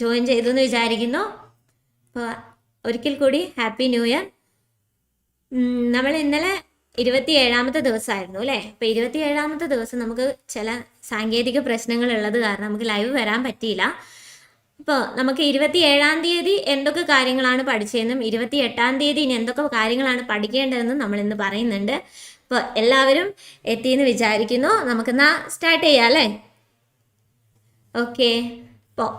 Join ചെയ്തു എന്ന് വിചാരിക്കുന്നു. അപ്പോൾ ഒരിക്കൽ കൂടി ഹാപ്പി ന്യൂ ഇയർ. നമ്മൾ ഇന്നലെ ഇരുപത്തി ഏഴാമത്തെ ദിവസമായിരുന്നു അല്ലേ? അപ്പോൾ ഇരുപത്തി ഏഴാമത്തെ ദിവസം നമുക്ക് ചില സാങ്കേതിക പ്രശ്നങ്ങൾ ഉള്ളത് കാരണം നമുക്ക് ലൈവ് വരാൻ പറ്റിയില്ല. ഇപ്പോൾ നമുക്ക് ഇരുപത്തി ഏഴാം തീയതി എന്തൊക്കെ കാര്യങ്ങളാണ് പഠിച്ചതെന്നും ഇരുപത്തി എട്ടാം തീയതി ഇനി എന്തൊക്കെ കാര്യങ്ങളാണ് പഠിക്കേണ്ടതെന്നും നമ്മൾ ഇന്ന് പറയുന്നുണ്ട്. അപ്പോൾ എല്ലാവരും എത്തിയെന്ന് വിചാരിക്കുന്നു. നമുക്കെന്നാ സ്റ്റാർട്ട് ചെയ്യാം അല്ലേ? ഓക്കെ ഇപ്പോൾ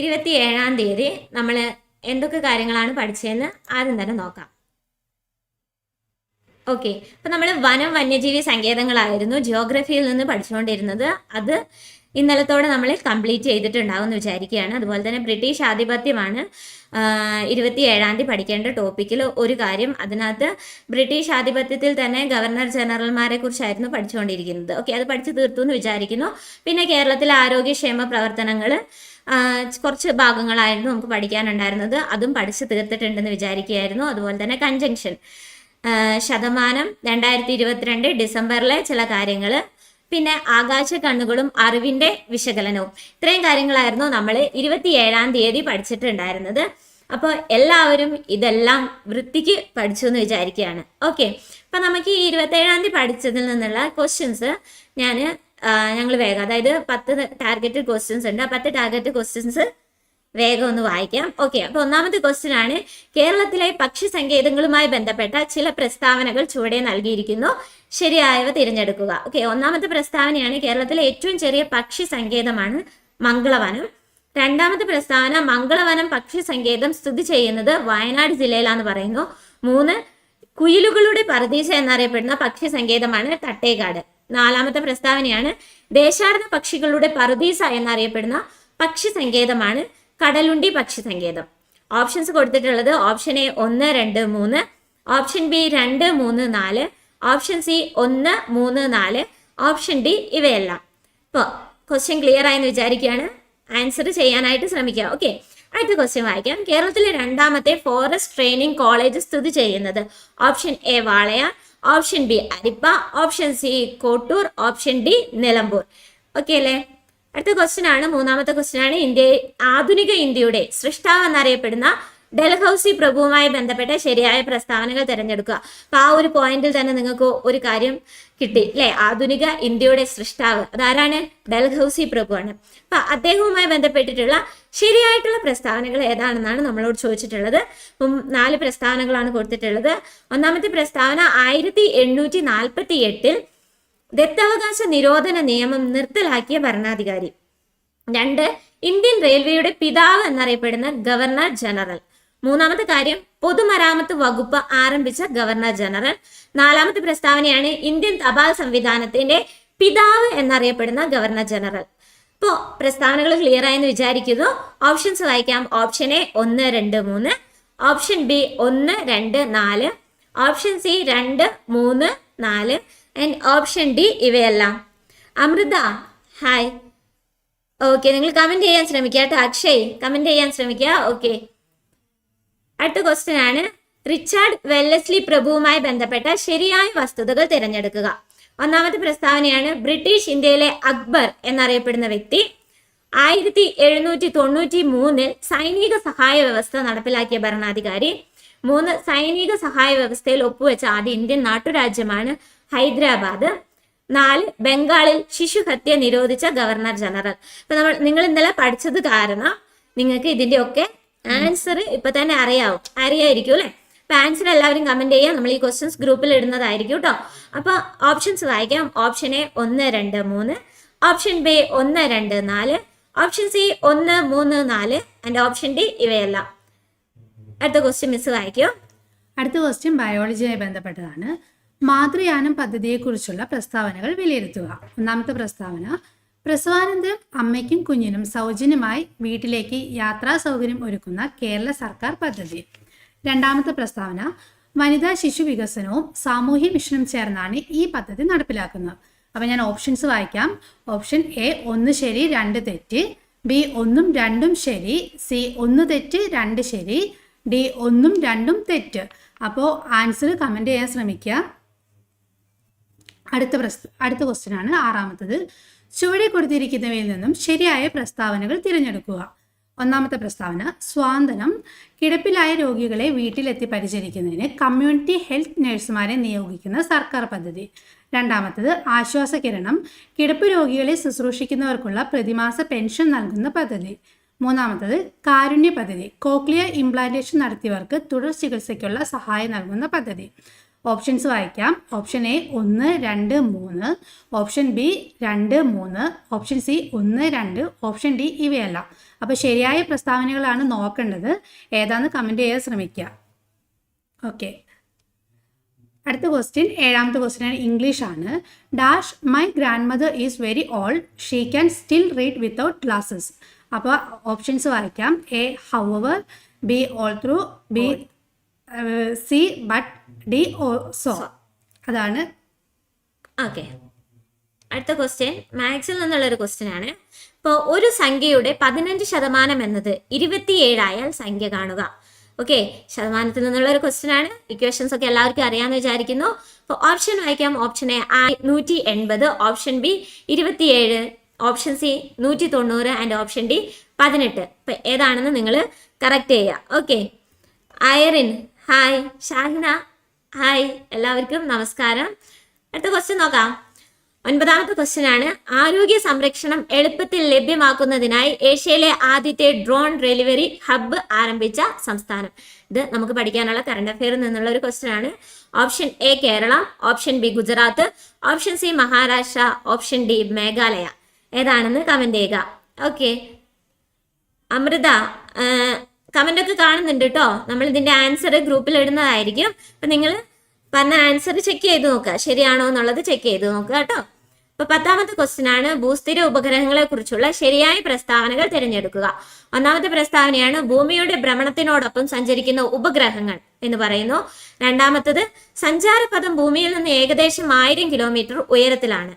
ഇരുപത്തി ഏഴാം തീയതി നമ്മൾ എന്തൊക്കെ കാര്യങ്ങളാണ് പഠിച്ചതെന്ന് ആദ്യം തന്നെ നോക്കാം. ഓക്കെ അപ്പം നമ്മൾ വനം വന്യജീവി സങ്കേതങ്ങളായിരുന്നു ജിയോഗ്രഫിയിൽ നിന്ന് പഠിച്ചുകൊണ്ടിരുന്നത്. അത് ഇന്നലത്തോടെ നമ്മൾ കംപ്ലീറ്റ് ചെയ്തിട്ടുണ്ടാവും എന്ന് വിചാരിക്കുകയാണ്. അതുപോലെ തന്നെ ബ്രിട്ടീഷ് ആധിപത്യമാണ് ഇരുപത്തി ഏഴാം തീയതി പഠിക്കേണ്ട ടോപ്പിക്കിൽ ഒരു കാര്യം. അതിനകത്ത് ബ്രിട്ടീഷ് ആധിപത്യത്തിൽ തന്നെ ഗവർണർ ജനറൽമാരെ കുറിച്ചായിരുന്നു പഠിച്ചുകൊണ്ടിരിക്കുന്നത്. ഓക്കെ അത് പഠിച്ചു തീർത്തു എന്ന് വിചാരിക്കുന്നു. പിന്നെ കേരളത്തിലെ ആരോഗ്യക്ഷേമ പ്രവർത്തനങ്ങൾ കുറച്ച് ഭാഗങ്ങളായിരുന്നു നമുക്ക് പഠിക്കാനുണ്ടായിരുന്നത്. അതും പഠിച്ചു തീർത്തിട്ടുണ്ടെന്ന് വിചാരിക്കുകയായിരുന്നു. അതുപോലെ തന്നെ കൺജങ്ഷൻ ശതമാനം രണ്ടായിരത്തി ഇരുപത്തിരണ്ട് ഡിസംബറിലെ ചില കാര്യങ്ങൾ പിന്നെ ആകാശ കണ്ണുകളും അറിവിന്റെ വിശകലനവും. ഇത്രയും കാര്യങ്ങളായിരുന്നു നമ്മൾ ഇരുപത്തിയേഴാം തീയതി പഠിച്ചിട്ടുണ്ടായിരുന്നത്. അപ്പോൾ എല്ലാവരും ഇതെല്ലാം വൃത്തിക്ക് പഠിച്ചു എന്ന് വിചാരിക്കുകയാണ്. ഓക്കെ. അപ്പം നമുക്ക് ഈ ഇരുപത്തേഴാം തീയതി പഠിച്ചതിൽ നിന്നുള്ള ക്വസ്റ്റ്യൻസ് ഞാൻ ഞങ്ങൾ വേഗം. അതായത് പത്ത് ടാർഗറ്റഡ് ക്വസ്റ്റ്യൻസ് ഉണ്ട്. ആ പത്ത് ടാർഗറ്റ് ക്വസ്റ്റ്യൻസ് വേഗം ഒന്ന് വായിക്കാം. ഓക്കെ അപ്പൊ ഒന്നാമത്തെ ക്വസ്റ്റ്യൻ ആണ്. കേരളത്തിലെ പക്ഷി സങ്കേതങ്ങളുമായി ബന്ധപ്പെട്ട ചില പ്രസ്താവനകൾ ചുവടെ നൽകിയിരിക്കുന്നു. ശരിയായവ തിരഞ്ഞെടുക്കുക. ഓക്കെ ഒന്നാമത്തെ പ്രസ്താവനയാണ് കേരളത്തിലെ ഏറ്റവും ചെറിയ പക്ഷി സങ്കേതമാണ് മംഗളവനം. രണ്ടാമത്തെ പ്രസ്താവന മംഗളവനം പക്ഷി സങ്കേതം സ്ഥിതി ചെയ്യുന്നത് വയനാട് ജില്ലയിലാന്ന് പറയുന്നു. മൂന്ന് കുയിലുകളുടെ പറദീസ എന്നറിയപ്പെടുന്ന പക്ഷി സങ്കേതമാണ് തട്ടേക്കാട് നാലാമത്തെ പ്രസ്താവനയാണ് ദേശാടന പക്ഷികളുടെ പറദീസ എന്നറിയപ്പെടുന്ന പക്ഷി സങ്കേതമാണ് കടലുണ്ടി പക്ഷി സങ്കേതം. ഓപ്ഷൻസ് കൊടുത്തിട്ടുള്ളത് ഓപ്ഷൻ എ ഒന്ന് രണ്ട് മൂന്ന്. ഓപ്ഷൻ ബി രണ്ട് മൂന്ന് നാല്. ഓപ്ഷൻ സി ഒന്ന് മൂന്ന് നാല്. ഓപ്ഷൻ ഡി ഇവയെല്ലാം. ഇപ്പോൾ ക്വസ്റ്റ്യൻ ക്ലിയർ ആയെന്ന് വിചാരിക്കുകയാണ്. ആൻസർ ചെയ്യാനായിട്ട് ശ്രമിക്കുക. ഓക്കെ അടുത്ത ക്വസ്റ്റ്യൻ വായിക്കാം. കേരളത്തിലെ രണ്ടാമത്തെ ഫോറസ്റ്റ് ട്രെയിനിങ് കോളേജ് സ്ഥിതി ചെയ്യുന്നത് option A Walayar option B Arippa option C Kottoor option D Nilambur okay അല്ലേ? അടുത്ത ക്വസ്റ്റ്യൻ ആണ് മൂന്നാമത്തെ ക്വസ്റ്റ്യൻ ആണ്. ഇന്ത്യ ആധുനിക ഇന്ത്യയുടെ സൃഷ്ടാവ് എന്നറിയപ്പെടുന്ന ഡൽഹൌസി പ്രഭുവുമായി ബന്ധപ്പെട്ട ശരിയായ പ്രസ്താവനകൾ തിരഞ്ഞെടുക്കുക. അപ്പൊ ആ ഒരു പോയിന്റിൽ തന്നെ നിങ്ങൾക്ക് ഒരു കാര്യം കിട്ടി അല്ലെ ആധുനിക ഇന്ത്യയുടെ സൃഷ്ടാവ്. അതാരാണ്? ഡൽഹൌസി പ്രഭുവാണ്. അപ്പൊ അദ്ദേഹവുമായി ബന്ധപ്പെട്ടിട്ടുള്ള ശരിയായിട്ടുള്ള പ്രസ്താവനകൾ ഏതാണെന്നാണ് നമ്മളോട് ചോദിച്ചിട്ടുള്ളത്. നാല് പ്രസ്താവനകളാണ് കൊടുത്തിട്ടുള്ളത്. ഒന്നാമത്തെ പ്രസ്താവന ആയിരത്തി എണ്ണൂറ്റി നാൽപ്പത്തി എട്ടിൽ ദത്തവകാശ നിരോധന നിയമം നിർത്തലാക്കിയ ഭരണാധികാരി. രണ്ട് ഇന്ത്യൻ റെയിൽവേയുടെ പിതാവ് എന്നറിയപ്പെടുന്ന ഗവർണർ ജനറൽ. മൂന്നാമത്തെ കാര്യം പൊതുമരാമത്ത് വകുപ്പ് ആരംഭിച്ച ഗവർണർ ജനറൽ. നാലാമത്തെ പ്രസ്താവനയാണ് ഇന്ത്യൻ തപാൽ സംവിധാനത്തിന്റെ പിതാവ് എന്നറിയപ്പെടുന്ന ഗവർണർ ജനറൽ. ഇപ്പോ പ്രസ്താവനകൾ ക്ലിയർ ആയെന്ന് വിചാരിക്കുന്നു. ഓപ്ഷൻസ് വായിക്കാം. ഓപ്ഷൻ എ ഒന്ന് രണ്ട് മൂന്ന്. ഓപ്ഷൻ ബി ഒന്ന് രണ്ട് നാല്. ഓപ്ഷൻ സി രണ്ട് മൂന്ന് നാല്. ആൻഡ് ഓപ്ഷൻ ഡി ഇവയെല്ലാം. അമൃത ഹായ് ഓക്കെ നിങ്ങൾ കമന്റ് ചെയ്യാൻ ശ്രമിക്കുക കേട്ടോ. അക്ഷയ് കമന്റ് ചെയ്യാൻ ശ്രമിക്കുക. ഓക്കെ അടുത്ത ക്വസ്റ്റ്യൻ ആണ്. റിച്ചാർഡ് വെല്ലസ്ലി പ്രഭുവുമായി ബന്ധപ്പെട്ട ശരിയായ വസ്തുതകൾ തിരഞ്ഞെടുക്കുക. ഒന്നാമത്തെ പ്രസ്താവനയാണ് ബ്രിട്ടീഷ് ഇന്ത്യയിലെ അക്ബർ എന്നറിയപ്പെടുന്ന വ്യക്തി ആയിരത്തി എഴുന്നൂറ്റി തൊണ്ണൂറ്റി മൂന്നിൽ സൈനിക സഹായ വ്യവസ്ഥ നടപ്പിലാക്കിയ ഭരണാധികാരി. മൂന്ന് സൈനിക സഹായ വ്യവസ്ഥയിൽ ഒപ്പുവെച്ച ആദ്യ ഇന്ത്യൻ നാട്ടുരാജ്യമാണ് ഹൈദരാബാദ്. നാല് ബംഗാളിൽ ശിശുഹത്യ നിരോധിച്ച ഗവർണർ ജനറൽ. അപ്പൊ നമ്മൾ നിങ്ങൾ ഇന്നലെ പഠിച്ചത് കാരണം നിങ്ങൾക്ക് ഇതിന്റെ ഒക്കെ ആൻസർ ഇപ്പൊ തന്നെ അറിയാവും. അറിയായിരിക്കും അല്ലെ? അപ്പൊ ആൻസർ എല്ലാവരും കമന്റ് ചെയ്യാം. നമ്മൾ ഈ ക്വസ്റ്റ്യൻസ് ഗ്രൂപ്പിൽ ഇടുന്നതായിരിക്കും കേട്ടോ അപ്പൊ ഓപ്ഷൻസ് വായിക്കാം. ഓപ്ഷൻ എ ഒന്ന് രണ്ട് മൂന്ന്. ഓപ്ഷൻ ബി ഒന്ന് രണ്ട് നാല്. ഓപ്ഷൻ സി ഒന്ന് മൂന്ന് നാല്. ആൻഡ് ഓപ്ഷൻ ഡി ഇവയെല്ലാം. അടുത്ത ക്വസ്റ്റ്യൻ മിസ് വായിക്കോ. അടുത്ത ക്വസ്റ്റ്യൻ ബയോളജിയുമായി ബന്ധപ്പെട്ടതാണ്. മാതൃയാനം പദ്ധതിയെക്കുറിച്ചുള്ള പ്രസ്താവനകൾ വിലയിരുത്തുക. ഒന്നാമത്തെ പ്രസ്താവന പ്രസവാനന്തരം അമ്മയ്ക്കും കുഞ്ഞിനും സൗജന്യമായി വീട്ടിലേക്ക് യാത്രാ സൗകര്യം ഒരുക്കുന്ന കേരള സർക്കാർ പദ്ധതി. രണ്ടാമത്തെ പ്രസ്താവന വനിതാ ശിശു വികസനവും സാമൂഹ്യ മിഷനും ചേർന്നാണ് ഈ പദ്ധതി നടപ്പിലാക്കുന്നത്. അപ്പം ഞാൻ ഓപ്ഷൻസ് വായിക്കാം. ഓപ്ഷൻ എ ഒന്ന് ശരി രണ്ട് തെറ്റ്. ബി ഒന്നും രണ്ടും ശരി. സി ഒന്ന് തെറ്റ് രണ്ട് ശരി. ഡി ഒന്നും രണ്ടും തെറ്റ്. അപ്പോൾ ആൻസർ കമന്റ് ചെയ്യാൻ ശ്രമിക്കുക. അടുത്ത പ്രസ് അടുത്ത ക്വസ്റ്റ്യൻ ആണ് ആറാമത്തത്. ചുവടെ കൊടുത്തിരിക്കുന്നവയിൽ നിന്നും ശരിയായ പ്രസ്താവനകൾ തിരഞ്ഞെടുക്കുക. ഒന്നാമത്തെ പ്രസ്താവന സ്വാന്തനം കിടപ്പിലായ രോഗികളെ വീട്ടിലെത്തി പരിചരിക്കുന്നതിന് കമ്മ്യൂണിറ്റി ഹെൽത്ത് നഴ്സുമാരെ നിയോഗിക്കുന്ന സർക്കാർ പദ്ധതി. രണ്ടാമത്തത് ആശ്വാസ കിരണം കിടപ്പ് രോഗികളെ ശുശ്രൂഷിക്കുന്നവർക്കുള്ള പ്രതിമാസ പെൻഷൻ നൽകുന്ന പദ്ധതി. മൂന്നാമത്തത് കാരുണ്യ പദ്ധതി കോക്ലിയർ ഇംപ്ലാന്റേഷൻ നടത്തിയവർക്ക് തുടർ ചികിത്സയ്ക്കുള്ള സഹായം നൽകുന്ന പദ്ധതി. ഓപ്ഷൻസ് വായിക്കാം. ഓപ്ഷൻ എ ഒന്ന് രണ്ട് മൂന്ന്. ഓപ്ഷൻ ബി രണ്ട് മൂന്ന്. ഓപ്ഷൻ സി ഒന്ന് രണ്ട്. ഓപ്ഷൻ ഡി ഇവയല്ല. അപ്പോൾ ശരിയായ പ്രസ്താവനകളാണ് നോക്കേണ്ടത്. ഏതാണെന്ന് കമന്റ് ചെയ്യാൻ ശ്രമിക്കുക ഓക്കെ അടുത്ത ക്വസ്റ്റ്യൻ ഏഴാമത്തെ ക്വസ്റ്റ്യൻ ഇംഗ്ലീഷ് ആണ്. Dash my grandmother is very old she can still read without glasses അപ്പോൾ ഓപ്ഷൻസ് വായിക്കാം A how B although B C but D also. അതാണ്. ഓക്കെ. അടുത്ത ക്വസ്റ്റ്യൻ മാത്സിൽ നിന്നുള്ള ഒരു ക്വസ്റ്റ്യൻ ആണ്. ഇപ്പോൾ ഒരു സംഖ്യയുടെ പതിനഞ്ച് ശതമാനം എന്നത് ഇരുപത്തിയേഴായാൽ സംഖ്യ കാണുക. ഓക്കെ. ശതമാനത്തിൽ നിന്നുള്ള ഒരു ക്വസ്റ്റ്യൻ ആണ്. ഇക്വേഷൻസ് ഒക്കെ എല്ലാവർക്കും അറിയാമെന്ന് വിചാരിക്കുന്നു. അപ്പോൾ ഓപ്ഷൻ വായിക്കാം. ഓപ്ഷൻ എ നൂറ്റി എൺപത് ഓപ്ഷൻ ബി ഇരുപത്തിയേഴ്. ഓപ്ഷൻ സി നൂറ്റി തൊണ്ണൂറ് ആൻഡ് ഓപ്ഷൻ ഡി പതിനെട്ട്. ഇപ്പം ഏതാണെന്ന് നിങ്ങൾ കറക്റ്റ് ചെയ്യുക. Okay. Irene hi Shahina. Hi എല്ലാവർക്കും നമസ്കാരം. അടുത്ത ക്വസ്റ്റ്യൻ നോക്കാം. ഒൻപതാമത്തെ ക്വസ്റ്റ്യൻ ആണ്. ആരോഗ്യ സംരക്ഷണം എളുപ്പത്തിൽ ലഭ്യമാക്കുന്നതിനായി ഏഷ്യയിലെ ആദ്യത്തെ ഡ്രോൺ ഡെലിവറി ഹബ്ബ് ആരംഭിച്ച സംസ്ഥാനം. ഇത് നമുക്ക് പഠിക്കാനുള്ള കറണ്ട് അഫെയറിൽ നിന്നുള്ള ഒരു ക്വസ്റ്റ്യൻ ആണ്. Option A Kerala. Option B Gujarat. Option C Maharashtra. Option D Meghalaya. ഏതാണെന്ന് കമന്റ് ചെയ്യുക. ഓക്കെ അമൃത കമന്റ് ഒക്കെ കാണുന്നുണ്ട് കേട്ടോ നമ്മൾ ഇതിന്റെ ആൻസർ ഗ്രൂപ്പിൽ ഇടുന്നതായിരിക്കും. അപ്പൊ നിങ്ങൾ പറഞ്ഞ ആൻസർ ചെക്ക് ചെയ്ത് നോക്കുക. ശരിയാണോ എന്നുള്ളത് ചെക്ക് ചെയ്ത് നോക്കുക കേട്ടോ അപ്പൊ പത്താമത്തെ ക്വസ്റ്റ്യൻ ആണ് ഭൂസ്ഥിര ഉപഗ്രഹങ്ങളെ കുറിച്ചുള്ള ശരിയായ പ്രസ്താവനകൾ തിരഞ്ഞെടുക്കുക. ഒന്നാമത്തെ പ്രസ്താവനയാണ് ഭൂമിയുടെ ഭ്രമണത്തിനോടൊപ്പം സഞ്ചരിക്കുന്ന ഉപഗ്രഹങ്ങൾ എന്ന് പറയുന്നു. രണ്ടാമത്തത് സഞ്ചാരപഥം ഭൂമിയിൽ നിന്ന് ഏകദേശം ആയിരം കിലോമീറ്റർ ഉയരത്തിലാണ്.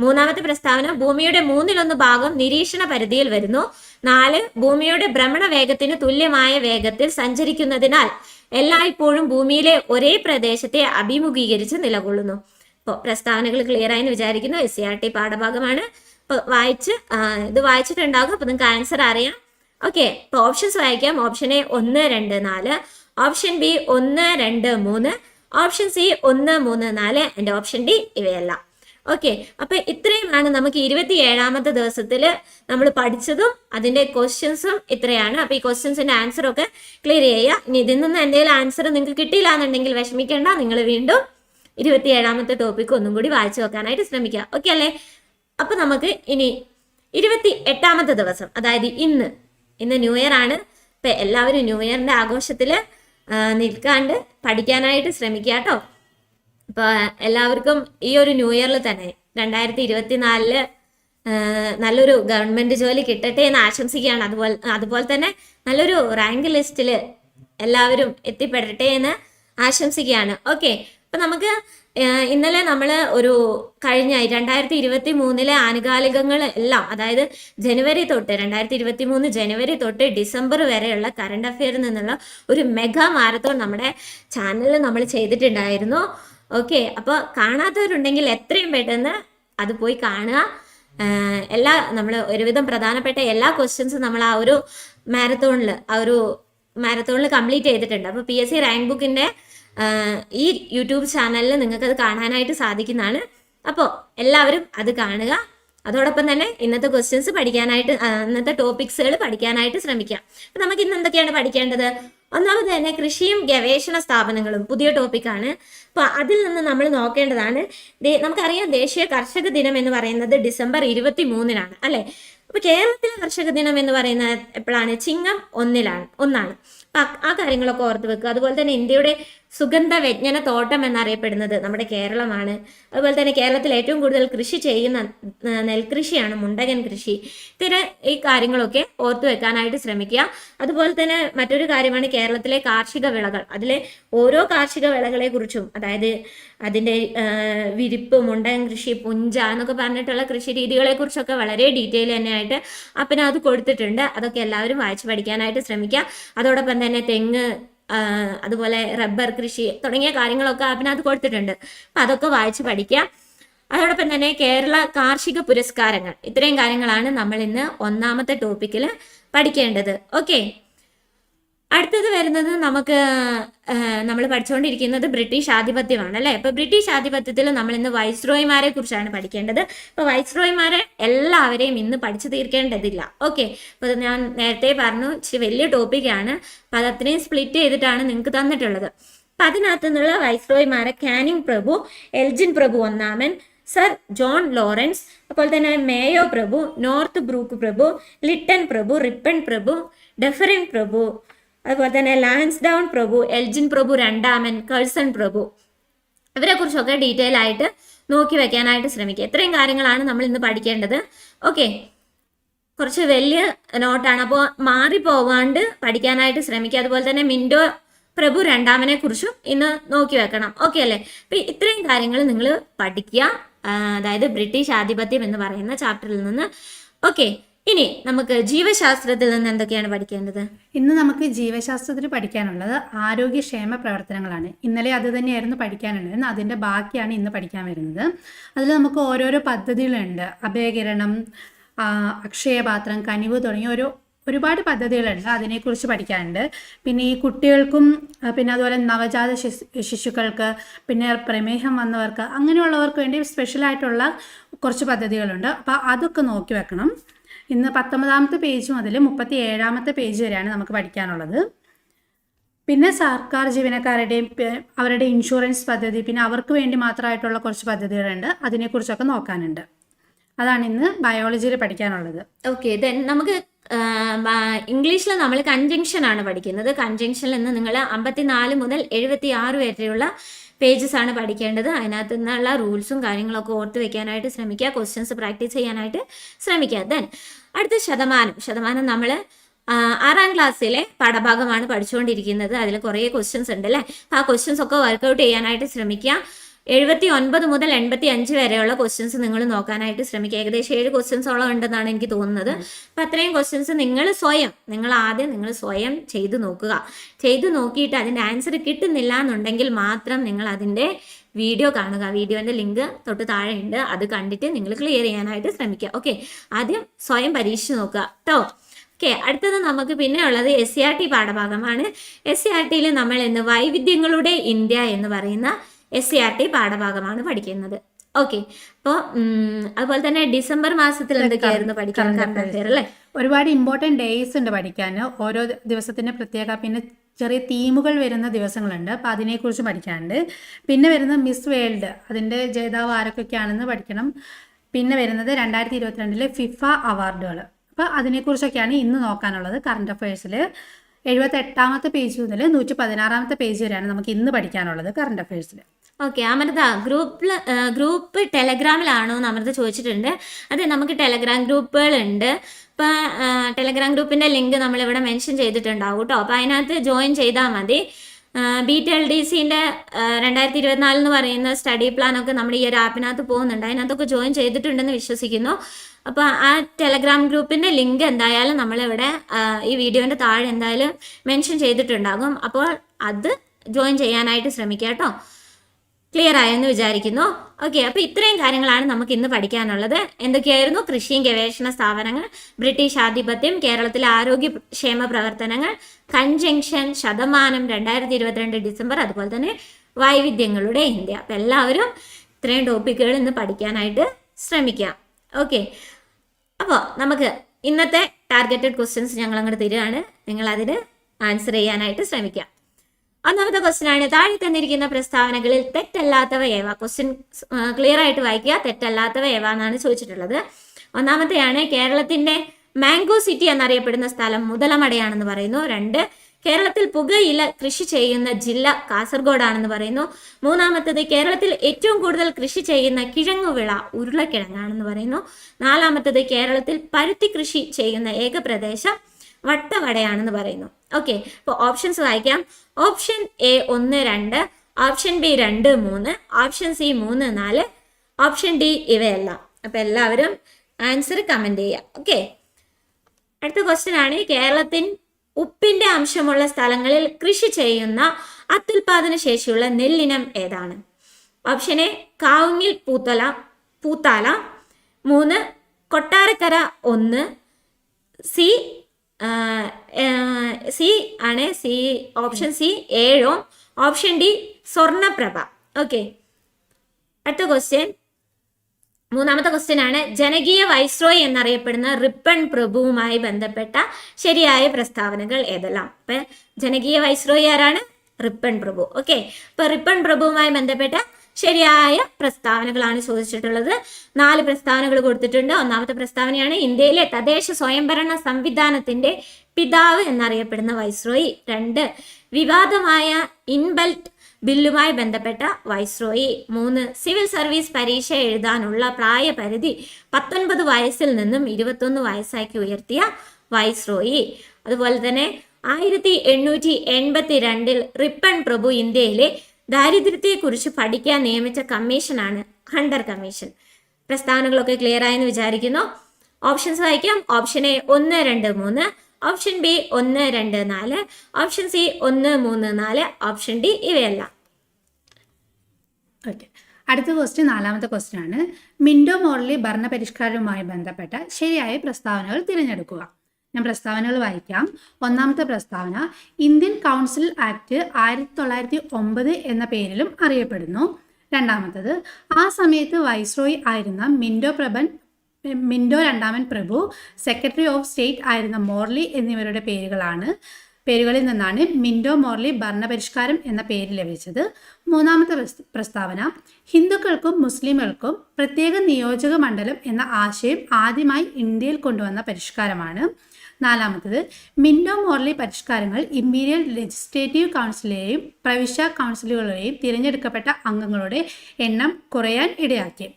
മൂന്നാമത്തെ പ്രസ്താവന ഭൂമിയുടെ മൂന്നിലൊന്ന് ഭാഗം നിരീക്ഷണ പരിധിയിൽ വരുന്നു. നാല് ഭൂമിയുടെ ഭ്രമണ വേഗത്തിന് തുല്യമായ വേഗത്തിൽ സഞ്ചരിക്കുന്നതിനാൽ എല്ലായ്പ്പോഴും ഭൂമിയിലെ ഒരേ പ്രദേശത്തെ അഭിമുഖീകരിച്ച് നിലകൊള്ളുന്നു. ഇപ്പോൾ പ്രസ്താവനകൾ ക്ലിയർ ആയെന്ന് വിചാരിക്കുന്നു. എസ് സി ആർ ടി പാഠഭാഗമാണ്. ഇപ്പോൾ വായിച്ച് ഇത് വായിച്ചിട്ടുണ്ടാകും. അപ്പോൾ നിങ്ങൾക്ക് ആൻസർ അറിയാം. ഓക്കെ ഇപ്പോൾ ഓപ്ഷൻസ് വായിക്കാം. ഓപ്ഷൻ എ ഒന്ന് രണ്ട് നാല്. ഓപ്ഷൻ ബി ഒന്ന് രണ്ട് മൂന്ന്. ഓപ്ഷൻ സി ഒന്ന് മൂന്ന് നാല്. ആൻഡ് ഓപ്ഷൻ ഡി ഇവയെല്ലാം. ഓക്കെ അപ്പൊ ഇത്രയുമാണ് നമുക്ക് ഇരുപത്തി ഏഴാമത്തെ ദിവസത്തിൽ നമ്മൾ പഠിച്ചതും അതിന്റെ ക്വസ്റ്റ്യൻസും ഇത്രയാണ്. അപ്പൊ ഈ ക്വസ്റ്റ്യൻസിന്റെ ആൻസർ ഒക്കെ ക്ലിയർ ചെയ്യുക. ഇനി ഇതിൽ നിന്ന് എന്തെങ്കിലും ആൻസർ നിങ്ങൾക്ക് കിട്ടിയില്ല എന്നുണ്ടെങ്കിൽ വിഷമിക്കേണ്ട. നിങ്ങൾ വീണ്ടും ഇരുപത്തി ഏഴാമത്തെ ടോപ്പിക്ക് ഒന്നും കൂടി വായിച്ചു നോക്കാനായിട്ട് ശ്രമിക്കുക. ഓക്കെ അല്ലേ? അപ്പൊ നമുക്ക് ഇനി ഇരുപത്തി എട്ടാമത്തെ ദിവസം അതായത് ഇന്ന് ഇന്ന് ന്യൂ ഇയർ ആണ്. ഇപ്പൊ എല്ലാവരും ന്യൂ ഇയറിന്റെ ആഘോഷത്തിൽ നിൽക്കാണ്ട് പഠിക്കാനായിട്ട് ശ്രമിക്കുക കേട്ടോ. അപ്പോൾ എല്ലാവർക്കും ഈ ഒരു ന്യൂ ഇയറിൽ തന്നെ രണ്ടായിരത്തി ഇരുപത്തിനാലിൽ നല്ലൊരു ഗവൺമെന്റ് ജോലി കിട്ടട്ടെ എന്ന് ആശംസിക്കുകയാണ്. അതുപോലെ അതുപോലെ തന്നെ നല്ലൊരു റാങ്ക് ലിസ്റ്റിൽ എല്ലാവരും എത്തിപ്പെടട്ടെ എന്ന് ആശംസിക്കുകയാണ്. ഓക്കെ അപ്പൊ നമുക്ക് ഇന്നലെ നമ്മൾ ഒരു കഴിഞ്ഞ രണ്ടായിരത്തി ഇരുപത്തി മൂന്നിലെ ആനുകാലികങ്ങൾ എല്ലാം അതായത് ജനുവരി തൊട്ട് രണ്ടായിരത്തി ഇരുപത്തി മൂന്ന് ജനുവരി തൊട്ട് ഡിസംബർ വരെയുള്ള കറണ്ട് അഫെയറിൽ നിന്നുള്ള ഒരു മെഗാ മാരത്തോൺ നമ്മുടെ ചാനലിൽ നമ്മൾ ചെയ്തിട്ടുണ്ടായിരുന്നു. ഓക്കെ അപ്പോൾ കാണാത്തവരുണ്ടെങ്കിൽ എത്രയും പെട്ടെന്ന് അത് പോയി കാണുക. എല്ലാ നമ്മൾ ഒരുവിധം പ്രധാനപ്പെട്ട എല്ലാ ക്വസ്റ്റ്യൻസും നമ്മൾ ആ ഒരു മാരത്തോണിൽ ആ ഒരു മാരത്തോണിൽ കംപ്ലീറ്റ് ചെയ്തിട്ടുണ്ട്. അപ്പോൾ പി എസ് സി റാങ്ക് ബുക്കിന്റെ ഈ യൂട്യൂബ് ചാനലിൽ നിങ്ങൾക്ക് അത് കാണാനായിട്ട് സാധിക്കുന്നതാണ്. അപ്പോൾ എല്ലാവരും അത് കാണുക. അതോടൊപ്പം തന്നെ ഇന്നത്തെ ക്വസ്റ്റ്യൻസ് പഠിക്കാനായിട്ട് ഇന്നത്തെ ടോപ്പിക്സുകൾ പഠിക്കാനായിട്ട് ശ്രമിക്കാം നമുക്ക് ഇന്ന് എന്തൊക്കെയാണ് പഠിക്കേണ്ടത്? ഒന്നാമത് തന്നെ കൃഷിയും ഗവേഷണ സ്ഥാപനങ്ങളും പുതിയ ടോപ്പിക്കാണ് അപ്പോൾ അതിൽ നിന്ന് നമ്മൾ നോക്കേണ്ടതാണ്. നമുക്കറിയാം ദേശീയ കർഷക ദിനം എന്ന് പറയുന്നത് ഡിസംബർ ഇരുപത്തി മൂന്നിനാണ് അല്ലേ? അപ്പോൾ കേരളത്തിലെ കർഷക ദിനം എന്ന് പറയുന്നത് എപ്പോഴാണ്? ചിങ്ങം ഒന്നിലാണ് ഒന്നാണ്. അപ്പം ആ കാര്യങ്ങളൊക്കെ ഓർത്ത് വെക്കുക. അതുപോലെ തന്നെ ഇന്ത്യയുടെ സുഗന്ധ വ്യജ്ഞന തോട്ടം എന്നറിയപ്പെടുന്നത് നമ്മുടെ കേരളമാണ്. അതുപോലെ തന്നെ കേരളത്തിൽ ഏറ്റവും കൂടുതൽ കൃഷി ചെയ്യുന്ന നെൽകൃഷിയാണ് മുണ്ടകൻ കൃഷി. ഇത്തരം ഈ കാര്യങ്ങളൊക്കെ ഓർത്തു വെക്കാനായിട്ട് ശ്രമിക്കുക. അതുപോലെ തന്നെ മറ്റൊരു കാര്യമാണ് കേരളത്തിലെ കാർഷിക വിളകൾ. അതിലെ ഓരോ കാർഷിക വിളകളെ കുറിച്ചും അതായത് അതിന്റെ വിരിപ്പ് മുണ്ടകൻ കൃഷി പുഞ്ച എന്നൊക്കെ പറഞ്ഞിട്ടുള്ള കൃഷി രീതികളെ കുറിച്ചൊക്കെ വളരെ ഡീറ്റെയിൽ തന്നെയായിട്ട് അപ്പന അത് കൊടുത്തിട്ടുണ്ട്. അതൊക്കെ എല്ലാവരും വായിച്ചു പഠിക്കാനായിട്ട് ശ്രമിക്കുക. അതോടൊപ്പം തന്നെ തെങ്ങ് അതുപോലെ റബ്ബർ കൃഷി തുടങ്ങിയ കാര്യങ്ങളൊക്കെ അതിനകത്ത് കൊടുത്തിട്ടുണ്ട്. അപ്പം അതൊക്കെ വായിച്ച് പഠിക്കുക. അതോടൊപ്പം തന്നെ കേരള കാർഷിക പുരസ്കാരങ്ങൾ. ഇത്രയും കാര്യങ്ങളാണ് നമ്മൾ ഇന്ന് ഒന്നാമത്തെ ടോപ്പിക്കിൽ പഠിക്കേണ്ടത്. ഓക്കെ അടുത്തത് വരുന്നത് നമുക്ക് നമ്മൾ പഠിച്ചുകൊണ്ടിരിക്കുന്നത് ബ്രിട്ടീഷ് ആധിപത്യമാണ് അല്ലേ? ഇപ്പൊ ബ്രിട്ടീഷ് ആധിപത്യത്തിൽ നമ്മൾ ഇന്ന് വൈസ്രോയിമാരെ കുറിച്ചാണ് പഠിക്കേണ്ടത്. ഇപ്പൊ വൈസ്രോയിമാരെ എല്ലാവരെയും ഇന്ന് പഠിച്ചു തീർക്കേണ്ടതില്ല. ഓക്കെ. അപ്പൊ ഞാൻ നേരത്തെ പറഞ്ഞു ഇച്ചിരി വലിയ ടോപ്പിക്കാണ് അപ്പൊ അത് അത്രയും സ്പ്ലിറ്റ് ചെയ്തിട്ടാണ് നിങ്ങൾക്ക് തന്നിട്ടുള്ളത്. അപ്പൊ അതിനകത്ത് നിന്നുള്ള വൈസ്രോയിമാരെ കാനിങ് പ്രഭു എൽജിൻ പ്രഭു ഒന്നാമൻ സർ ജോൺ ലോറൻസ് അതുപോലെ തന്നെ മേയോ പ്രഭു നോർത്ത് ബ്രൂക്ക് പ്രഭു ലിട്ടൺ പ്രഭു റിപ്പൻ പ്രഭു ഡെഫറിൻ പ്രഭു അതുപോലെ തന്നെ ലാൻസ്ഡൗൺ പ്രഭു എൽജിൻ പ്രഭു രണ്ടാമൻ കഴ്സൺ പ്രഭു. ഇവരെ കുറിച്ചൊക്കെ ഡീറ്റെയിൽ ആയിട്ട് നോക്കി വെക്കാനായിട്ട് ശ്രമിക്കുക. ഇത്രയും കാര്യങ്ങളാണ് നമ്മൾ ഇന്ന് പഠിക്കേണ്ടത്. ഓക്കെ കുറച്ച് വലിയ നോട്ടാണ് അപ്പോൾ മാറിപ്പോവാണ്ട് പഠിക്കാനായിട്ട് ശ്രമിക്കുക. അതുപോലെ തന്നെ മിൻഡോ പ്രഭു രണ്ടാമനെ കുറിച്ചും ഇന്ന് നോക്കി വെക്കണം. ഓക്കെ അല്ലേ? അപ്പൊ ഇത്രയും കാര്യങ്ങൾ നിങ്ങൾ പഠിക്കുക. അതായത് ബ്രിട്ടീഷ് ആധിപത്യം എന്ന് പറയുന്ന ചാപ്റ്ററിൽ നിന്ന്. ഓക്കെ ഇനി നമുക്ക് ജീവശാസ്ത്രത്തിൽ നിന്ന് എന്തൊക്കെയാണ് പഠിക്കേണ്ടത്? ഇന്ന് നമുക്ക് ജീവശാസ്ത്രത്തിൽ പഠിക്കാനുള്ളത് ആരോഗ്യക്ഷേമ പ്രവർത്തനങ്ങളാണ്. ഇന്നലെ അത് തന്നെയായിരുന്നു പഠിക്കാനുണ്ടായിരുന്നത്. അതിന്റെ ബാക്കിയാണ് ഇന്ന് പഠിക്കാൻ വരുന്നത്. അതിൽ നമുക്ക് ഓരോരോ പദ്ധതികളുണ്ട്. അഭയകിരണം അക്ഷയപാത്രം കനിവ് തുടങ്ങിയ ഓരോ ഒരുപാട് പദ്ധതികളുണ്ട് അതിനെക്കുറിച്ച് പഠിക്കാനുണ്ട്. പിന്നെ ഈ കുട്ടികൾക്കും പിന്നെ അതുപോലെ നവജാത ശിശു ശിശുക്കൾക്ക് പിന്നെ പ്രമേഹം വന്നവർക്ക് അങ്ങനെയുള്ളവർക്ക് വേണ്ടി സ്പെഷ്യലായിട്ടുള്ള കുറച്ച് പദ്ധതികളുണ്ട്. അപ്പോൾ അതൊക്കെ നോക്കി വെക്കണം. ഇന്ന് പത്തൊമ്പതാമത്തെ പേജ് മുതൽ മുപ്പത്തി ഏഴാമത്തെ പേജ് വരെയാണ് നമുക്ക് പഠിക്കാനുള്ളത്. പിന്നെ സർക്കാർ ജീവനക്കാരുടെയും അവരുടെ ഇൻഷുറൻസ് പദ്ധതി പിന്നെ അവർക്ക് വേണ്ടി മാത്രമായിട്ടുള്ള കുറച്ച് പദ്ധതികളുണ്ട്. അതിനെക്കുറിച്ചൊക്കെ നോക്കാനുണ്ട്. അതാണ് ഇന്ന് ബയോളജിയിൽ പഠിക്കാനുള്ളത്. ഓക്കെ ദെൻ നമുക്ക് ഇംഗ്ലീഷിൽ നമ്മൾ കൺജങ്ഷൻ ആണ് പഠിക്കുന്നത്. കൺജങ്ഷനിൽ നിന്ന് നിങ്ങൾ അമ്പത്തിനാല് മുതൽ എഴുപത്തി ആറ് വരെയുള്ള പേജസ് ആണ് പഠിക്കേണ്ടത്. അതിനകത്ത് നിന്നുള്ള റൂൾസും കാര്യങ്ങളൊക്കെ ഓർത്ത് വെക്കാനായിട്ട് ശ്രമിക്കുക. ക്വസ്റ്റ്യൻസ് പ്രാക്ടീസ് ചെയ്യാനായിട്ട് ശ്രമിക്കുക. ദെൻ അടുത്ത ശതമാനം. ശതമാനം നമ്മൾ ആറാം ക്ലാസ്സിലെ പാഠഭാഗമാണ് പഠിച്ചുകൊണ്ടിരിക്കുന്നത്. അതിൽ കുറേ ക്വസ്റ്റ്യൻസ് ഉണ്ട് അല്ലേ? ആ ക്വസ്റ്റ്യൻസ് ഒക്കെ വർക്കൗട്ട് ചെയ്യാനായിട്ട് ശ്രമിക്കുക. എഴുപത്തി ഒൻപത് മുതൽ എൺപത്തി അഞ്ച് വരെയുള്ള ക്വസ്റ്റ്യൻസ് നിങ്ങൾ നോക്കാനായിട്ട് ശ്രമിക്കുക. ഏകദേശം ഏഴ് ക്വസ്റ്റ്യൻസോളം ഉണ്ടെന്നാണ് എനിക്ക് തോന്നുന്നത്. അപ്പം അത്രയും ക്വസ്റ്റ്യൻസ് നിങ്ങൾ സ്വയം നിങ്ങൾ ആദ്യം നിങ്ങൾ സ്വയം ചെയ്തു നോക്കുക. ചെയ്തു നോക്കിയിട്ട് അതിന്റെ ആൻസർ കിട്ടുന്നില്ല എന്നുണ്ടെങ്കിൽ മാത്രം നിങ്ങൾ അതിന്റെ വീഡിയോ കാണുക. വീഡിയോന്റെ ലിങ്ക് തൊട്ട് താഴെ ഉണ്ട് അത് കണ്ടിട്ട് നിങ്ങൾ ക്ലിയർ ചെയ്യാനായിട്ട് ശ്രമിക്കുക. ഓക്കെ ആദ്യം സ്വയം പരീക്ഷിച്ച് നോക്കുക കേട്ടോ ഓക്കെ അടുത്തത് നമുക്ക് പിന്നെ ഉള്ളത് എസ് സി ആർ ടി പാഠഭാഗമാണ്. എസ് സി ആർ ടിയിൽ നമ്മൾ ഇന്ന് വൈവിധ്യങ്ങളുടെ ഇന്ത്യ എന്ന് പറയുന്ന എസ് സി ആർ ടി പാഠഭാഗമാണ് പഠിക്കുന്നത്. ഓക്കെ അപ്പോൾ അതുപോലെ തന്നെ ഡിസംബർ മാസത്തിൽ എന്തൊക്കെയായിരുന്നു പഠിക്കാൻ. അല്ലേ? ഒരുപാട് ഇമ്പോർട്ടന്റ് ഡേയ്സ് ഉണ്ട് പഠിക്കാൻ. ഓരോ ദിവസത്തിന്റെ പ്രത്യേക പിന്നെ ചെറിയ തീമുകൾ വരുന്ന ദിവസങ്ങളുണ്ട്. അപ്പോൾ അതിനെക്കുറിച്ച് പഠിക്കാനുണ്ട്. പിന്നെ വരുന്നത് മിസ് വേൾഡ് അതിന്റെ ജേതാവ് ആരൊക്കെയാണെന്ന് പഠിക്കണം. പിന്നെ വരുന്നത് രണ്ടായിരത്തി ഇരുപത്തിരണ്ടിലെ ഫിഫ അവാർഡുകൾ അപ്പോൾ അതിനെക്കുറിച്ചൊക്കെയാണ് ഇന്ന് നോക്കാനുള്ളത് കറണ്ട് അഫയേഴ്സിൽ എഴുപത്തി എട്ടാമത്തെ പേജ് മുതൽ നൂറ്റി പതിനാറാമത്തെ പേജ് വരെയാണ് നമുക്ക് ഇന്ന് പഠിക്കാനുള്ളത് കറണ്ട് അഫയേഴ്സിൽ ഓക്കെ അമൃത ഗ്രൂപ്പിൽ ഗ്രൂപ്പ് ടെലഗ്രാമിലാണോ എന്ന് അമൃത ചോദിച്ചിട്ടുണ്ട്. അതെ നമുക്ക് ടെലഗ്രാം ഗ്രൂപ്പുകളുണ്ട്. ഇപ്പം ടെലഗ്രാം ഗ്രൂപ്പിന്റെ ലിങ്ക് നമ്മളിവിടെ മെൻഷൻ ചെയ്തിട്ടുണ്ടാവും കേട്ടോ. അപ്പോൾ അതിനകത്ത് ജോയിൻ ചെയ്താൽ മതി. ബി ടി എൽ ഡി സിന്റെ രണ്ടായിരത്തി ഇരുപത്തിനാല് എന്ന് പറയുന്ന സ്റ്റഡി പ്ലാനൊക്കെ നമ്മുടെ ഈ ഒരു ആപ്പിനകത്ത് പോകുന്നുണ്ട്. അതിനകത്തൊക്കെ ജോയിൻ ചെയ്തിട്ടുണ്ടെന്ന് വിശ്വസിക്കുന്നു. അപ്പോൾ ആ ടെലഗ്രാം ഗ്രൂപ്പിന്റെ ലിങ്ക് എന്തായാലും നമ്മളിവിടെ ഈ വീഡിയോന്റെ താഴെ എന്തായാലും മെൻഷൻ ചെയ്തിട്ടുണ്ടാകും. അപ്പോൾ അത് ജോയിൻ ചെയ്യാനായിട്ട് ശ്രമിക്കുക കേട്ടോ. ക്ലിയർ ആയെന്ന് വിചാരിക്കുന്നു. ഓക്കെ അപ്പോൾ ഇത്രയും കാര്യങ്ങളാണ് നമുക്ക് ഇന്ന് പഠിക്കാനുള്ളത്. എന്തൊക്കെയായിരുന്നു? കൃഷിയും ഗവേഷണ സ്ഥാപനങ്ങൾ ബ്രിട്ടീഷ് ആധിപത്യം കേരളത്തിലെ ആരോഗ്യക്ഷേമ പ്രവർത്തനങ്ങൾ കൺജങ്ഷൻ ശതമാനം രണ്ടായിരത്തി ഇരുപത്തിരണ്ട് ഡിസംബർ അതുപോലെ തന്നെ വൈവിധ്യങ്ങളുടെ ഇന്ത്യ. അപ്പം എല്ലാവരും ഇത്രയും ടോപ്പിക്കുകൾ ഇന്ന് പഠിക്കാനായിട്ട് ശ്രമിക്കാം. ഓക്കെ അപ്പോൾ നമുക്ക് ഇന്നത്തെ ടാർഗറ്റഡ് ക്വസ്റ്റ്യൻസ് ഞങ്ങൾ അങ്ങോട്ട് തരികയാണ്. നിങ്ങൾ അതിന് ആൻസർ ചെയ്യാനായിട്ട് ശ്രമിക്കാം. ഒന്നാമത്തെ ക്വസ്റ്റ്യൻ ആണ്. താഴെ തന്നിരിക്കുന്ന പ്രസ്താവനകളിൽ തെറ്റല്ലാത്തവ ഏവ? ക്വസ്റ്റ്യൻ ക്ലിയർ ആയിട്ട് വായിക്കുക. തെറ്റല്ലാത്തവ ഏവ എന്നാണ് ചോദിച്ചിട്ടുള്ളത്. ഒന്നാമത്തെയാണ് കേരളത്തിന്റെ മാംഗോ സിറ്റി എന്നറിയപ്പെടുന്ന സ്ഥലം മുതലമടയാണെന്ന് പറയുന്നു. രണ്ട് കേരളത്തിൽ പുകയില കൃഷി ചെയ്യുന്ന ജില്ല കാസർഗോഡാണെന്ന് പറയുന്നു. മൂന്നാമത്തത് കേരളത്തിൽ ഏറ്റവും കൂടുതൽ കൃഷി ചെയ്യുന്ന കിഴങ്ങുവിള ഉരുളക്കിഴങ്ങാണെന്ന് പറയുന്നു. നാലാമത്തത് കേരളത്തിൽ പരുത്തി കൃഷി ചെയ്യുന്ന ഏക പ്രദേശം വട്ടവടയാണെന്ന് പറയുന്നു. ഓക്കെ അപ്പോൾ ഓപ്ഷൻസ് വായിക്കാം. ഓപ്ഷൻ എ ഒന്ന് രണ്ട് ഓപ്ഷൻ ബി രണ്ട് മൂന്ന് ഓപ്ഷൻ സി മൂന്ന് നാല് ഓപ്ഷൻ ഡി ഇവയല്ല. അപ്പോൾ എല്ലാവരും ആൻസർ കമന്റ് ചെയ്യുക ഓക്കെ അടുത്ത ക്വസ്റ്റ്യൻ ആണ്. കേരളത്തിൻ ഉപ്പിന്റെ അംശമുള്ള സ്ഥലങ്ങളിൽ കൃഷി ചെയ്യുന്ന അത്യുൽപാദന ശേഷിയുള്ള നെല്ലിനം ഏതാണ്? ഓപ്ഷൻ എ കാവുങ്ങിൽ പൂത്തല പൂത്താല. മൂന്ന് കൊട്ടാരക്കര ഒന്ന്. സി സി ആണ് സി ഓപ്ഷൻ സി ഏഴോ. Option D Swarnaprabha. ഓക്കെ. അടുത്ത ക്വസ്റ്റ്യൻ മൂന്നാമത്തെ ക്വസ്റ്റ്യൻ ആണ്. ജനകീയ വൈസ്രോയ് എന്നറിയപ്പെടുന്ന റിപ്പൺ പ്രഭുവുമായി ബന്ധപ്പെട്ട ശരിയായ പ്രസ്താവനകൾ ഏതെല്ലാം? അപ്പൊ ജനകീയ വൈസ്രോയ് ആരാണ്? റിപ്പൺ പ്രഭു. ഓക്കെ. അപ്പൊ റിപ്പൺ പ്രഭുവുമായി ബന്ധപ്പെട്ട ശരിയായ പ്രസ്താവനകളാണ് ചോദിച്ചിട്ടുള്ളത്. നാല് പ്രസ്താവനകൾ കൊടുത്തിട്ടുണ്ട്. ഒന്നാമത്തെ പ്രസ്താവനയാണ് ഇന്ത്യയിലെ തദ്ദേശ സ്വയംഭരണ സംവിധാനത്തിന്റെ പിതാവ് എന്നറിയപ്പെടുന്ന വൈസ്രോയി. രണ്ട് വിവാദമായ ഇൻബെൽറ്റ് ബില്ലുമായി ബന്ധപ്പെട്ട വൈസ്രോയി. മൂന്ന് സിവിൽ സർവീസ് പരീക്ഷ എഴുതാനുള്ള പ്രായപരിധി പത്തൊൻപത് വയസ്സിൽ നിന്നും ഇരുപത്തൊന്ന് വയസ്സാക്കി ഉയർത്തിയ വൈസ്രോയി. അതുപോലെ തന്നെ ആയിരത്തി എണ്ണൂറ്റി എൺപത്തി രണ്ടിൽ റിപ്പൺ പ്രഭു ഇന്ത്യയിലെ ദാരിദ്ര്യത്തെക്കുറിച്ച് പഠിക്കാൻ നിയമിച്ച കമ്മീഷനാണ് ഹണ്ടർ കമ്മീഷൻ. പ്രസ്താവനകളൊക്കെ ക്ലിയർ ആയെന്ന് വിചാരിക്കുന്നു. ഓപ്ഷൻസ് വായിക്കാം. ഓപ്ഷൻ എ ഒന്ന് രണ്ട് മൂന്ന്. ഓപ്ഷൻ ബി ഒന്ന് രണ്ട് നാല്. ഓപ്ഷൻ സി ഒന്ന് മൂന്ന് നാല്. ഓപ്ഷൻ ഡി ഇവയെല്ലാം. ഓക്കെ അടുത്ത ക്വസ്റ്റ്യൻ നാലാമത്തെ ക്വസ്റ്റ്യൻ ആണ്. മിൻഡോ മോർലി ഭരണപരിഷ്കാരവുമായി ബന്ധപ്പെട്ട ശരിയായ പ്രസ്താവനകൾ തിരഞ്ഞെടുക്കുക. ഞാൻ പ്രസ്താവനകൾ വായിക്കാം. ഒന്നാമത്തെ പ്രസ്താവന ഇന്ത്യൻ കൗൺസിൽ ആക്ട് ആയിരത്തി തൊള്ളായിരത്തി ഒമ്പത് എന്ന പേരിലും അറിയപ്പെടുന്നു. രണ്ടാമത്തത് ആ സമയത്ത് വൈസ്രോയി ആയിരുന്ന മിൻഡോ പ്രഭൻ മിൻഡോ രണ്ടാമൻ പ്രഭു സെക്രട്ടറി ഓഫ് സ്റ്റേറ്റ് ആയിരുന്ന മോർലി എന്നിവരുടെ പേരുകളാണ്. പേരുകളിൽ നിന്നാണ് മിൻഡോ മോർലി ഭരണപരിഷ്കാരം എന്ന പേര് ലഭിച്ചത്. മൂന്നാമത്തെ പ്രസ്- പ്രസ്താവന ഹിന്ദുക്കൾക്കും മുസ്ലിമുകൾക്കും പ്രത്യേക നിയോജക മണ്ഡലം എന്ന ആശയം ആദ്യമായി ഇന്ത്യയിൽ കൊണ്ടുവന്ന പരിഷ്കാരമാണ്. നാലാമത്തത് മിൻഡോ മോർലി പരിഷ്കാരങ്ങൾ ഇമ്പീരിയൽ ലെജിസ്ലേറ്റീവ് കൗൺസിലെയും പ്രവിശ്യ കൗൺസിലുകളെയും തിരഞ്ഞെടുക്കപ്പെട്ട അംഗങ്ങളുടെ എണ്ണം കുറയാൻ ഇടയാക്കി.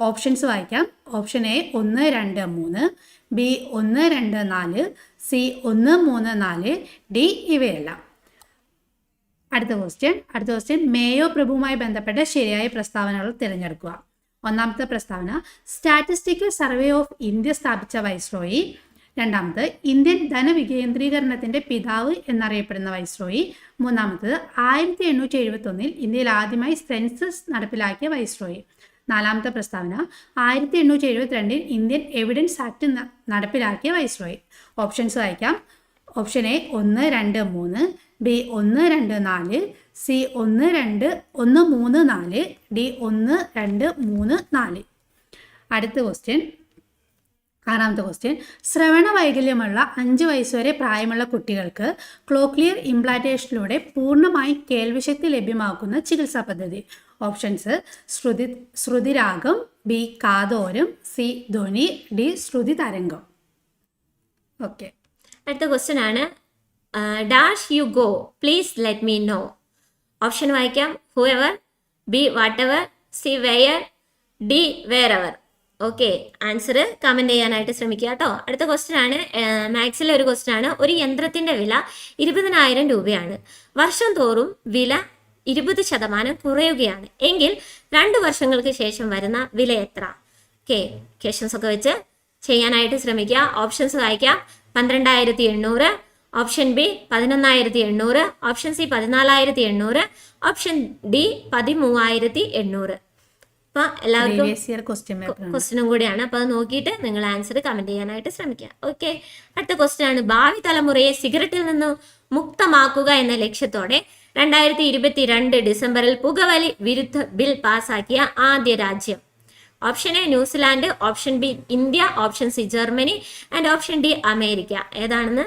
ഓപ്ഷൻസ് വായിക്കാം. ഓപ്ഷൻ എ ഒന്ന് രണ്ട് മൂന്ന് ബി ഒന്ന് രണ്ട് നാല് സി ഒന്ന് മൂന്ന് നാല് ഡി ഇവയെല്ലാം. അടുത്ത ക്വസ്റ്റ്യൻ അടുത്ത ക്വസ്റ്റ്യൻ മേയോ പ്രഭുവുമായി ബന്ധപ്പെട്ട ശരിയായ പ്രസ്താവനകൾ തിരഞ്ഞെടുക്കുക. ഒന്നാമത്തെ പ്രസ്താവന സ്റ്റാറ്റിസ്റ്റിക്കൽ സർവേ ഓഫ് ഇന്ത്യ സ്ഥാപിച്ച വൈസ്രോയി രണ്ടാമത് ഇന്ത്യൻ ധനവികേന്ദ്രീകരണത്തിന്റെ പിതാവ് എന്നറിയപ്പെടുന്ന വൈസ്രോയി. മൂന്നാമത് ആയിരത്തി എണ്ണൂറ്റി എഴുപത്തി ഒന്നിൽ ഇന്ത്യയിൽ ആദ്യമായി സെൻസസ് നടപ്പിലാക്കിയ വൈസ്രോയി. നാലാമത്തെ പ്രസ്താവന ആയിരത്തി എണ്ണൂറ്റി എഴുപത്തിരണ്ടിൽ ഇന്ത്യൻ എവിഡൻസ് ആക്ട് നടപ്പിലാക്കിയ വൈസ്രോയി. ഓപ്ഷൻസ് വായിക്കാം. ഓപ്ഷൻ എ ഒന്ന് രണ്ട് മൂന്ന് ബി ഒന്ന് രണ്ട് നാല് സി ഒന്ന് രണ്ട് ഒന്ന് മൂന്ന് നാല് ഡി ഒന്ന് രണ്ട് മൂന്ന് നാല്. അടുത്ത ക്വസ്റ്റ്യൻ. ആറാമത്തെ ക്വസ്റ്റ്യൻ ശ്രവണ വൈകല്യമുള്ള അഞ്ച് വയസ്സുവരെ പ്രായമുള്ള കുട്ടികൾക്ക് ക്ലോക്ലിയർ ഇംപ്ലാന്റേഷനിലൂടെ പൂർണമായി കേൾവിശക്തി ലഭ്യമാക്കുന്ന ചികിത്സാ പദ്ധതി. Options Shruti Shrutiragam B Kathoram C Dhwani D Shruti Tarangam okay അടുത്ത ക്വസ്റ്റ്യൻ ആണ്. Dash you go please let me know option വായിക്കാം. Whoever B whatever C where D wherever okay answer comment ചെയ്യാനായിട്ട് ശ്രമിക്കുക കേട്ടോ. അടുത്ത ക്വസ്റ്റ്യൻ ആണ് മാത്സിലെ ഒരു question ആണ്. ഒരു യന്ത്രത്തിന്റെ വില ഇരുപതിനായിരം രൂപയാണ്. വർഷം തോറും വില ഇരുപത് ശതമാനം കുറയുകയാണ്. എങ്കിൽ രണ്ട് വർഷങ്ങൾക്ക് ശേഷം വരുന്ന വില എത്ര? ഓക്കെ ക്വസ്റ്റ്യൻസ് ഒക്കെ വെച്ച് ചെയ്യാനായിട്ട് ശ്രമിക്കുക. ഓപ്ഷൻസ് വായിക്കാം. പന്ത്രണ്ടായിരത്തി എണ്ണൂറ് ഓപ്ഷൻ ബി പതിനൊന്നായിരത്തി എണ്ണൂറ് ഓപ്ഷൻ സി പതിനാലായിരത്തി എണ്ണൂറ് ഓപ്ഷൻ ഡി പതിമൂവായിരത്തി എണ്ണൂറ് അപ്പൊ എല്ലാവർക്കും ക്വസ്റ്റ്യനും കൂടിയാണ്. അപ്പൊ അത് നോക്കിയിട്ട് നിങ്ങൾ ആൻസർ കമന്റ് ചെയ്യാനായിട്ട് ശ്രമിക്കുക. ഓക്കെ അടുത്ത ക്വസ്റ്റ്യൻ ആണ്. ഭാവി തലമുറയെ സിഗരറ്റിൽ നിന്ന് മുക്തമാക്കുക എന്ന ലക്ഷ്യത്തോടെ രണ്ടായിരത്തി ഇരുപത്തിരണ്ട് ഡിസംബറിൽ പുകവലി വിരുദ്ധ ബിൽ പാസാക്കിയ ആദ്യ രാജ്യം. Option A New Zealand. Option B India. Option C Germany. And option D America. ഏതാണെന്ന്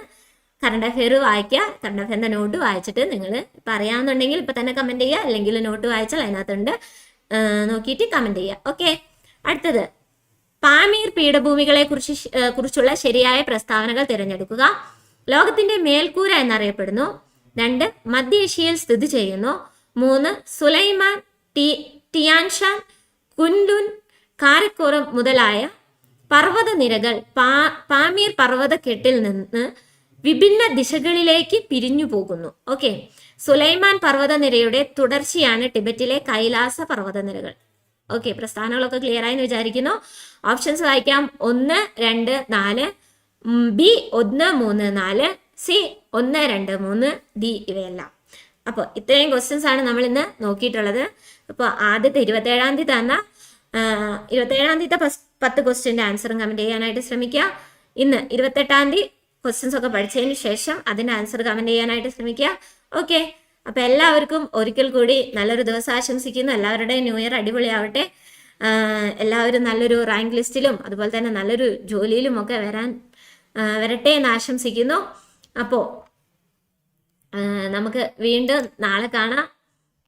കറണ്ട് അഫെയർ വായിക്കുക. കറണ്ട് അഫെയറിന്റെ നോട്ട് വായിച്ചിട്ട് നിങ്ങൾ പറയാന്നുണ്ടെങ്കിൽ ഇപ്പൊ തന്നെ കമന്റ് ചെയ്യുക. അല്ലെങ്കിൽ നോട്ട് വായിച്ചാൽ അതിനകത്തുണ്ട്. നോക്കിയിട്ട് കമന്റ് ചെയ്യുക ഓക്കെ അടുത്തത്. പാമീർ പീഠഭൂമികളെ കുറിച്ച് കുറിച്ചുള്ള ശരിയായ പ്രസ്താവനകൾ തിരഞ്ഞെടുക്കുക. ലോകത്തിന്റെ മേൽക്കൂര എന്നറിയപ്പെടുന്നു. രണ്ട് മധ്യേഷ്യയിൽ സ്ഥിതി ചെയ്യുന്നു. മൂന്ന് സുലൈമാൻ ടി ടിയാൻഷാൻ കുൻലുൻ കാരക്കോറം മുതലായ പർവത നിരകൾ പാ പാമീർ പർവതക്കെട്ടിൽ നിന്ന് വിഭിന്ന ദിശകളിലേക്ക് പിരിഞ്ഞു പോകുന്നു ഓക്കെ സുലൈമാൻ പർവതനിരയുടെ തുടർച്ചയാണ് ടിബറ്റിലെ കൈലാസ പർവതനിരകൾ. ഓക്കെ പ്രസ്ഥാനങ്ങളൊക്കെ ക്ലിയർ ആയെന്ന് വിചാരിക്കുന്നു. ഓപ്ഷൻസ് വായിക്കാം. ഒന്ന് രണ്ട് നാല്. ബി ഒന്ന് മൂന്ന് നാല്. സി ഒന്ന് രണ്ട് മൂന്ന്. ഡി ഇവയെല്ലാം. അപ്പോൾ ഇത്രയും ക്വസ്റ്റ്യൻസ് ആണ് നമ്മൾ ഇന്ന് നോക്കിയിട്ടുള്ളത്. അപ്പോൾ ആദ്യത്തെ ഇരുപത്തേഴാം തീയതി തന്ന ഇരുപത്തേഴാം തീയതി പത്ത് ക്വസ്റ്റ്യന്റെ ആൻസറും കമന്റ് ചെയ്യാനായിട്ട് ശ്രമിക്കുക. ഇന്ന് ഇരുപത്തെട്ടാം തീയതി ക്വസ്റ്റ്യൻസ് ഒക്കെ പഠിച്ചതിന് ശേഷം അതിന്റെ ആൻസർ കമന്റ് ചെയ്യാനായിട്ട് ശ്രമിക്കുക. ഓക്കെ. അപ്പോൾ എല്ലാവർക്കും ഒരിക്കൽ കൂടി നല്ലൊരു ദിവസം ആശംസിക്കുന്നു. എല്ലാവരുടെയും ന്യൂ ഇയർ അടിപൊളിയാവട്ടെ. എല്ലാവരും നല്ലൊരു റാങ്ക് ലിസ്റ്റിലും അതുപോലെ തന്നെ നല്ലൊരു ജോലിയിലും ഒക്കെ വരാൻ വരട്ടെ എന്ന് ആശംസിക്കുന്നു. അപ്പോൾ നമുക്ക് വീണ്ടും നാളെ കാണാം.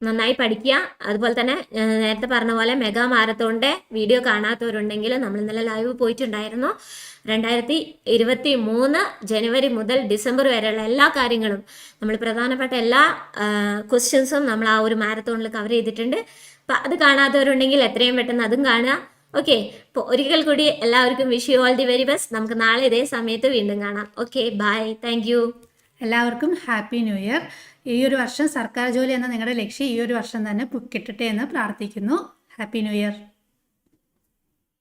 നന്നായി പഠിക്കുക. അതുപോലെ തന്നെ നേരത്തെ പറഞ്ഞ പോലെ മെഗാ മാരത്തോണിന്റെ വീഡിയോ കാണാത്തവരുണ്ടെങ്കിൽ നമ്മൾ ഇന്നലെ ലൈവ് പോയിട്ടുണ്ടായിരുന്നു. രണ്ടായിരത്തി ഇരുപത്തി മൂന്ന് ജനുവരി മുതൽ ഡിസംബർ വരെയുള്ള എല്ലാ കാര്യങ്ങളും നമ്മൾ പ്രധാനപ്പെട്ട എല്ലാ ക്വസ്റ്റ്യൻസും നമ്മൾ ആ ഒരു മാരത്തോണിൽ കവർ ചെയ്തിട്ടുണ്ട്. അപ്പം അത് കാണാത്തവരുണ്ടെങ്കിൽ എത്രയും പെട്ടെന്ന് അതും കാണുക. ഓക്കെ അപ്പോൾ ഒരിക്കൽ കൂടി എല്ലാവർക്കും wish you all the very best നമുക്ക് നാളെ ഇതേ സമയത്ത് വീണ്ടും കാണാം. ഓക്കെ ബൈ താങ്ക് എല്ലാവർക്കും ഹാപ്പി ന്യൂ ഇയർ. ഈ ഒരു വർഷം സർക്കാർ ജോലി എന്ന നിങ്ങളുടെ ലക്ഷ്യം ഈ ഒരു വർഷം തന്നെ കിട്ടട്ടെ എന്ന് പ്രാർത്ഥിക്കുന്നു. Happy new year.